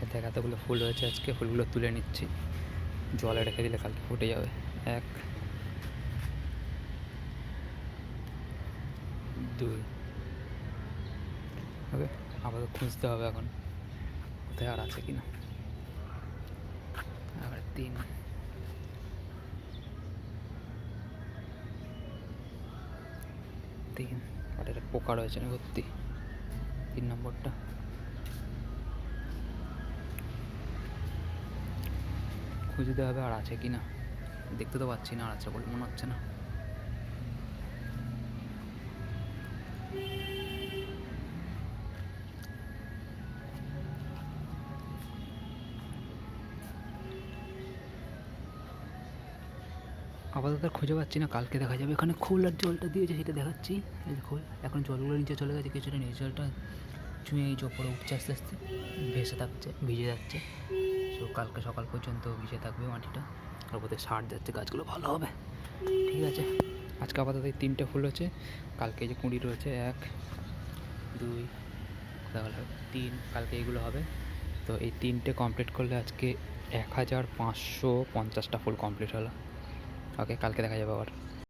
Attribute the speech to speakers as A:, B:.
A: দেখ, এতগুলো ফুল হয়েছে আজকে, ফুলগুলো তুলে নিচ্ছি। জলে রেখে দিলে কালকে ফুটে যাবে। এক, দুই, ওকে, আপাতত খুঁজতে হবে এখন, কোথায় আর আছে কিনা। আর তিন তিন, আর এটা পোকা রয়েছে না ভর্তি তিন নম্বরটা। খুঁজতে হবে আর আছে কি না। দেখতে তো পাচ্ছি না আর আছে বলে মনে হচ্ছে না। আপাতত আর খুঁজে পাচ্ছি না, কালকে দেখা যাবে। এখানে খোল আর জলটা দিয়েছে, সেটা দেখাচ্ছি। খোল এখন জলগুলো নিচে চলে গেছে কিছুটা নিচে জলটা চুঁয়ে এই ওপরে উঠছে আস্তে আস্তে, ভেসে থাকছে, ভিজে যাচ্ছে। তো কালকে সকাল পর্যন্ত ভিজে থাকবে মাটিটা। আর সার যাচ্ছে, গাছগুলো ভালো হবে। ঠিক আছে। আজকে আপাতত এই তিনটে ফুল হচ্ছে। কালকে যে কুঁড়ি রয়েছে, এক, দুই তাহলে তিন, কালকে এগুলো হবে। তো এই তিনটে কমপ্লিট করলে আজকে এক হাজার পাঁচশো পঞ্চাশটা ফুল কমপ্লিট হলো। ওকে কালকে দেখা যাবে আবার।